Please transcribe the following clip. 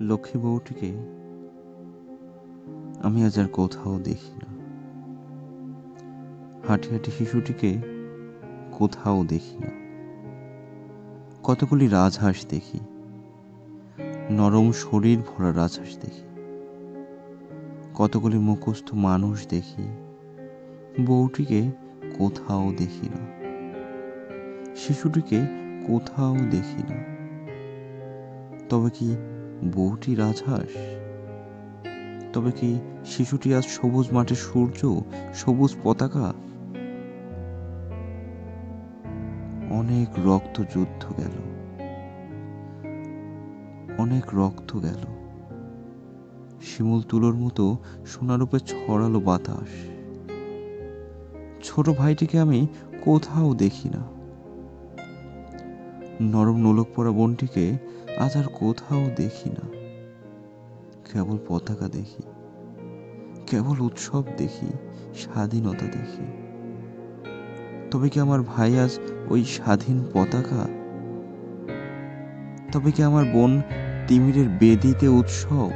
লক্ষ্মী বউটিকে আমি আজ আর কোথাও দেখি না। হাঁটি হাঁটি শিশুটিকে কোথাও দেখি না। কতগুলি রাজহাঁস দেখি। নরম শরীর ভরা রাজহাঁস দেখি। কতগুলি মুখস্থ মানুষ দেখি। বউটিকে কোথাও দেখি না। শিশুটিকে কোথাও দেখি না। তবে কি বউটি রাজহাঁস। তবে কি শিশুটি আজ সবুজ মাঠে সূর্য, সবুজ পতাকা? অনেক রক্ত যুদ্ধ গেল। অনেক রক্ত গেল। শিমুল তুলোর মতো সোনারূপে ছড়ালো বাতাস। ছোট ভাইটিকে আমি কোথাও দেখি না। নরম নোলক পরা বনটিকে আজ আর কোথাও দেখি না। কেবল পতাকা দেখি, কেবল উৎসব দেখি, স্বাধীনতা দেখি। তবে কি আমার ভাই আজ ওই স্বাধীন পতাকা? তবে কি আমার বোন তিমিরের বেদিতে উৎসব?